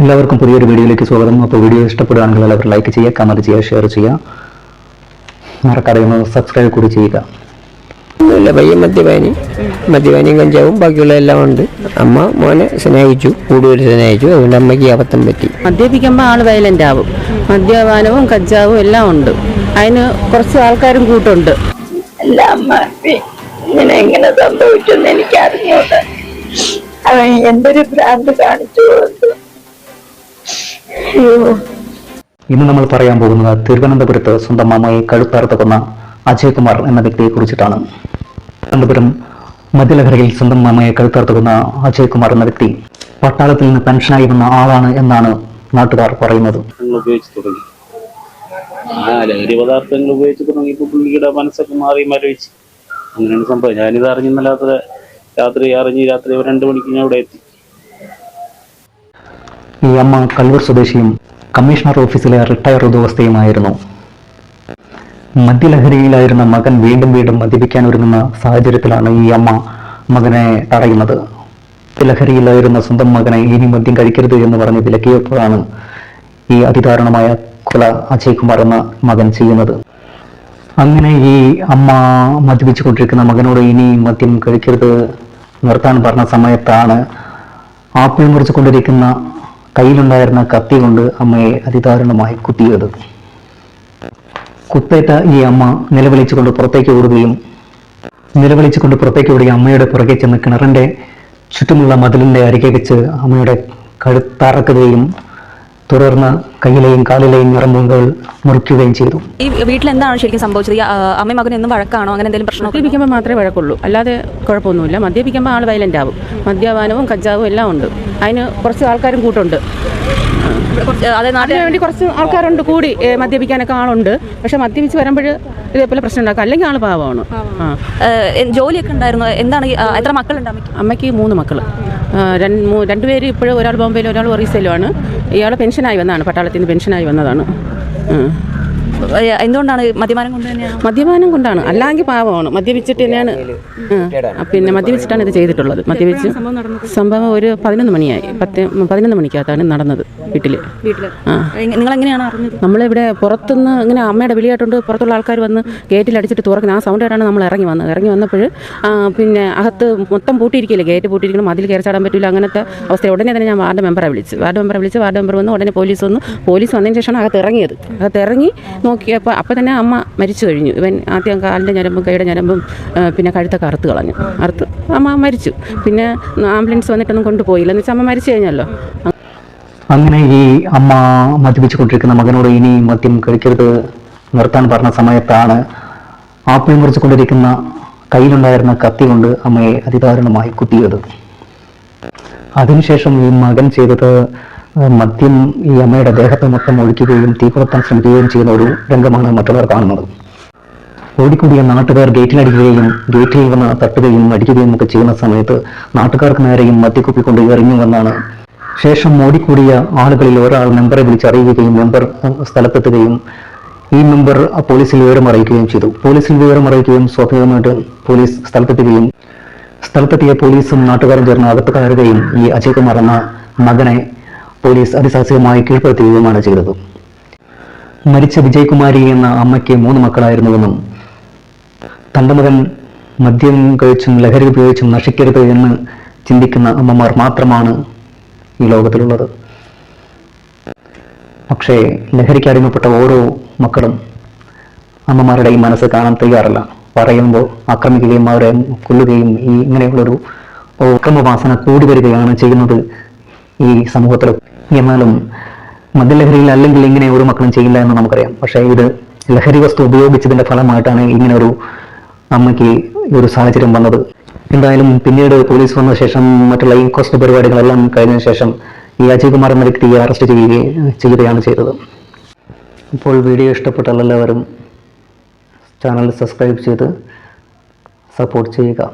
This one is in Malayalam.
എല്ലാവർക്കും പുതിയൊരു വീഡിയോയിലേക്ക് സ്വാഗതം. അപ്പോൾ വീഡിയോ ഇഷ്ടപ്പെടുകയാണെങ്കിൽ എല്ലാവരും ലൈക്ക് ചെയ്യുക കമന്റ് ചെയ്യുക ഷെയർ ചെയ്യുക. മറക്കാറിയുന്നത് സബ്സ്ക്രൈബ് കൂടി ചെയ്യുക. പയ്യൻ മദ്യപാനി. മദ്യപാനിയും കഞ്ചാവും ബാക്കിയുള്ള എല്ലാം ഉണ്ട്. അമ്മ മോനെ സ്നേഹിച്ചു കൂടുതൽ സ്നേഹിച്ചു. അതുകൊണ്ട് അമ്മയ്ക്ക് അബദ്ധം പറ്റി. മദ്യപിക്കുമ്പോൾ ആൾ വയലന്റ് ആവും. മദ്യപാനവും കഞ്ചാവും എല്ലാം ഉണ്ട്. അതിന് കുറച്ച് ആൾക്കാരും കൂട്ടുണ്ട്. അല്ല അമ്മ ഇങ്ങനെ എങ്ങനെ സംഭവിച്ചെന്ന് എനിക്ക് അറിഞ്ഞൂട അവൻ എന്തൊരു ഭ്രാന്ത് കാണിച്ചു. ഇന്ന് നമ്മൾ പറയാൻ പോകുന്നത് തിരുവനന്തപുരത്ത് സ്വന്തം മാമയെ കഴുത്താർത്ത് കൊന്ന അജയ്കുമാർ എന്ന വ്യക്തിയെ കുറിച്ചിട്ടാണ്. തിരുവനന്തപുരം മദ്യലഹരിയിൽ സ്വന്തം മാമയെ കഴുത്താർത്ത് കൊന്ന അജയ്കുമാർ എന്ന വ്യക്തി പട്ടാളത്തിൽ നിന്ന് പെൻഷനായി വന്ന ആളാണ് എന്നാണ് നാട്ടുകാർ പറയുന്നത്. ലഹരി പദാർത്ഥങ്ങൾ ഉപയോഗിച്ച് തുടങ്ങിയപ്പോൾ പുള്ളിയുടെ മനസ്സൊക്കെ മാറി മരവിച്ച് അങ്ങനെയാണ് സംഭവം. ഞാനിത് അറിഞ്ഞിന്നല്ലാത്ത രാത്രി അറിഞ്ഞ് രാത്രി രണ്ട് മണിക്ക് ഞാൻ അവിടെ എത്തി. ഈ അമ്മ കല്ലൂർ സ്വദേശിയും കമ്മീഷണർ ഓഫീസിലെ റിട്ടയർ ഉദ്യോഗസ്ഥയുമായിരുന്നു. മദ്യലഹരിയിലായിരുന്ന മകൻ വീണ്ടും വീണ്ടും മദ്യപിക്കാൻ ഒരുങ്ങുന്ന സാഹചര്യത്തിലാണ് ഈ അമ്മ മകനെ തടയുന്നത്. ലഹരിയിലായിരുന്ന സ്വന്തം മകനെ ഇനി മദ്യം കഴിക്കരുത് എന്ന് പറഞ്ഞ് വിലക്കിയപ്പോഴാണ് ഈ അതിദാരുണമായ കൊല അജയ് കുമാർ എന്ന മകൻ ചെയ്യുന്നത്. അങ്ങനെ ഈ അമ്മ മദ്യപിച്ചു കൊണ്ടിരിക്കുന്ന മകനോട് ഇനി മദ്യം കഴിക്കരുത് നിർത്താൻ പറഞ്ഞ സമയത്താണ് ആപ്പിൾ മുറിച്ചുകൊണ്ടിരിക്കുന്ന കയ്യിലുണ്ടായിരുന്ന കത്തി കൊണ്ട് അമ്മയെ അതിദാരുണമായി കുത്തിയത്. കുത്തേറ്റ ഈ അമ്മ നിലവിളിച്ചുകൊണ്ട് പുറത്തേക്ക് ഓടുകയും നിലവിളിച്ചുകൊണ്ട് പുറത്തേക്ക് ഓടിയ അമ്മയുടെ പുറകെ ചെന്ന് കിണറിന്റെ ചുറ്റുമുള്ള മതിലിന്റെ അരികെ വെച്ച് അമ്മയുടെ കഴുത്തറക്കുകയും തുടർന്ന് കയ്യിലെയും കാലിലെയും ഞരമ്പുകൾ മുറിക്കുകയും ചെയ്തു. ഈ വീട്ടിൽ എന്താണ് ശരിക്കും സംഭവിച്ചത്? അമ്മയും മകനും എന്നും വഴക്കാണോ? അങ്ങനെ എന്തെങ്കിലും പ്രശ്നം? മദ്യപിക്കുമ്പോൾ മാത്രമേ വഴക്കുള്ളൂ. അല്ലാതെ കുഴപ്പമൊന്നുമില്ല. മദ്യപിക്കുമ്പോൾ ആൾ വയലന്റ് ആവും. മദ്യപാനവും കഞ്ചാവും എല്ലാം ഉണ്ട്. അതിന് കുറച്ച് ആൾക്കാരും കൂട്ടുണ്ട്. അതിനു വേണ്ടി കുറച്ച് ആൾക്കാരുണ്ട് കൂടി മദ്യപിക്കാനൊക്കെ ആളുണ്ട്. പക്ഷെ മദ്യപിച്ച് വരുമ്പോൾ ഇതേപോലെ പ്രശ്നം ഉണ്ടാക്കും. അല്ലെങ്കിൽ ആൾ പാവമാണ്. ജോലിയൊക്കെ ഉണ്ടായിരുന്നു. എന്താണ് എത്ര മക്കളുണ്ട് അമ്മയ്ക്ക്? അമ്മയ്ക്ക് മൂന്ന് മക്കൾ രണ്ട് രണ്ടുപേരും രണ്ടുപേര് ഇപ്പോഴും ഒരാൾ ബോംബെയിലും ഒരാൾ ഒറീസയിലുമാണ് ഇയാൾ പെൻഷനായി വന്നതാണ് പട്ടാളത്തിൽ നിന്ന് പെൻഷനായി വന്നതാണ്. എന്തുകൊണ്ടാണ് മദ്യപാനം കൊണ്ട് തന്നെയാണ്? മദ്യപാനം കൊണ്ടാണ്. അല്ലെങ്കിൽ പാവമാണ്. മദ്യപിച്ചിട്ട് തന്നെയാണ്. പിന്നെ മദ്യപിച്ചിട്ടാണ് ഇത് ചെയ്തിട്ടുള്ളത്. മദ്യപിച്ച് സംഭവം ഒരു പതിനൊന്ന് മണിയായി. പത്ത് പതിനൊന്ന് മണിക്കകത്താണ് നടന്നത് വീട്ടിൽ വീട്ടിൽ നിങ്ങൾ എങ്ങനെയാണ് അറിഞ്ഞത്? നമ്മളിവിടെ പുറത്തുനിന്ന് ഇങ്ങനെ അമ്മയുടെ വിളിയായിട്ടുണ്ട്. പുറത്തുള്ള ആൾക്കാർ വന്ന് ഗേറ്റിൽ അടിച്ചിട്ട് തുറക്കുന്നത് ആ സൗണ്ട് ആയിട്ടാണ് നമ്മൾ ഇറങ്ങി വന്നത്. ഇറങ്ങി വന്നപ്പോൾ പിന്നെ അകത്ത് മൊത്തം പൂട്ടിയിരിക്കില്ല ഗേറ്റ് പൂട്ടിയിരിക്കണം മതിൽ കയറി ചാടാൻ പറ്റില്ല അങ്ങനത്തെ അവസ്ഥ ഉടനെ തന്നെ ഞാൻ വാർഡ് മെമ്പറെ വിളിച്ചു. വാർഡ് മെമ്പറെ വിളിച്ച് വാർഡ് മെമ്പർ വന്ന് ഉടനെ പോലീസ് വന്നു. പോലീസ് വന്നതിന് ശേഷമാണ് അകത്ത് ഇറങ്ങിയത്. അകത്ത് ഇറങ്ങി നോക്കിയപ്പോൾ അപ്പോൾ തന്നെ അമ്മ മരിച്ചു കഴിഞ്ഞു. ഇവൻ ആദ്യം കാലിന്റെ ഞരമ്പും കൈയുടെ ഞരമ്പും പിന്നെ കഴുത്തൊക്കെ അറുത്ത് കളഞ്ഞു. അറുത്ത് അമ്മ മരിച്ചു. പിന്നെ ആംബുലൻസ് വന്നിട്ടൊന്നും കൊണ്ടുപോയില്ല. എന്ന് വെച്ചാൽ അമ്മ മരിച്ചു കഴിഞ്ഞല്ലോ. അങ്ങനെ ഈ അമ്മ മദ്യപിച്ചു കൊണ്ടിരിക്കുന്ന മകനോട് ഇനി മദ്യം കഴിക്കരുത് നിർത്താൻ പറഞ്ഞ സമയത്താണ് ആപ്പിൾ മുറിച്ചുകൊണ്ടിരിക്കുന്ന കയ്യിലുണ്ടായിരുന്ന കത്തി കൊണ്ട് അമ്മയെ അതിദാരുണമായി കുത്തിയത്. അതിനുശേഷം ഈ മകൻ ചെയ്തത് മദ്യം ഈ അമ്മയുടെ ദേഹത്ത് മൊത്തം ഒഴിക്കുകയും തീ കൊളുത്താൻ ശ്രമിക്കുകയും ചെയ്യുന്ന ഒരു രംഗമാണ് മറ്റുള്ളവർ കാണുന്നത്. ഓടിക്കൂടിയ നാട്ടുകാർ ഗേറ്റിനടിക്കുകയും ഗേറ്റിൽ വന്ന് തട്ടുകയും അടിക്കുകയും ഒക്കെ ചെയ്യുന്ന സമയത്ത് നാട്ടുകാർക്ക് നേരെയും മദ്യക്കുപ്പി കൊണ്ട് എറിഞ്ഞുവെന്നാണ് ശേഷം ഓടിക്കൂടിയ ആളുകളിൽ ഒരാൾ മെമ്പറെ വിളിച്ചറിയുകയും മെമ്പർ സ്ഥലത്തെത്തുകയും ഈ മെമ്പർ പോലീസിൽ വിവരം അറിയിക്കുകയും ചെയ്തു. പോലീസിൽ വിവരം അറിയിക്കുകയും സ്വാഭാവികമായിട്ട് പോലീസ് സ്ഥലത്തെത്തുകയും സ്ഥലത്തെത്തിയ പോലീസും നാട്ടുകാരും ചേർന്ന് അകത്ത് കയറുകയും ഈ അജയ് കുമാർ എന്ന മകനെ പോലീസ് അതിസാഹസികമായി കീഴ്പ്പെടുത്തുകയുമാണ് ചെയ്തത്. മരിച്ച വിജയകുമാരി എന്ന അമ്മയ്ക്ക് മൂന്ന് മക്കളായിരുന്നുവെന്നും തന്റെ മകൻ മദ്യം കഴിച്ചും ലഹരി ഉപയോഗിച്ചും നശിക്കരുത് എന്ന് ചിന്തിക്കുന്ന അമ്മമാർ മാത്രമാണ് ഈ ലോകത്തിലുള്ളത്. പക്ഷേ ലഹരിക്ക് അടിമപ്പെട്ട ഓരോ മക്കളും അമ്മമാരുടെ ഈ മനസ്സ് കാണാൻ തയ്യാറല്ല. പറയുമ്പോൾ ആക്രമിക്കുകയും അവരെ കൊല്ലുകയും ഈ ഇങ്ങനെയുള്ളൊരു അക്രമവാസന കൂടി വരികയാണ് ചെയ്യുന്നത് ഈ സമൂഹത്തിൽ എന്നാലും മദ്യലഹരിയിൽ അല്ലെങ്കിൽ ഇങ്ങനെ ഒരു മക്കളും ചെയ്യില്ല എന്ന് നമുക്കറിയാം. പക്ഷേ ഇത് ലഹരി വസ്തു ഉപയോഗിച്ചതിന്റെ ഫലമായിട്ടാണ് ഇങ്ങനെ ഒരു അമ്മയ്ക്ക് ഈ ഒരു സാഹചര്യം വന്നത്. എന്തായാലും പിന്നീട് പോലീസ് വന്ന ശേഷം മറ്റുള്ള ഇൻക്വസ്റ്റ് പരിപാടികളെല്ലാം കഴിഞ്ഞ ശേഷം ഈ അജയ് കുമാർ എന്ന വ്യക്തിയെ അറസ്റ്റ് ചെയ്യുകയും ചെയ്യുകയാണ് ചെയ്തത്. ഇപ്പോൾ വീഡിയോ ഇഷ്ടപ്പെട്ടാൽ എല്ലാവരും ചാനൽ സബ്സ്ക്രൈബ് ചെയ്ത് സപ്പോർട്ട് ചെയ്യുക.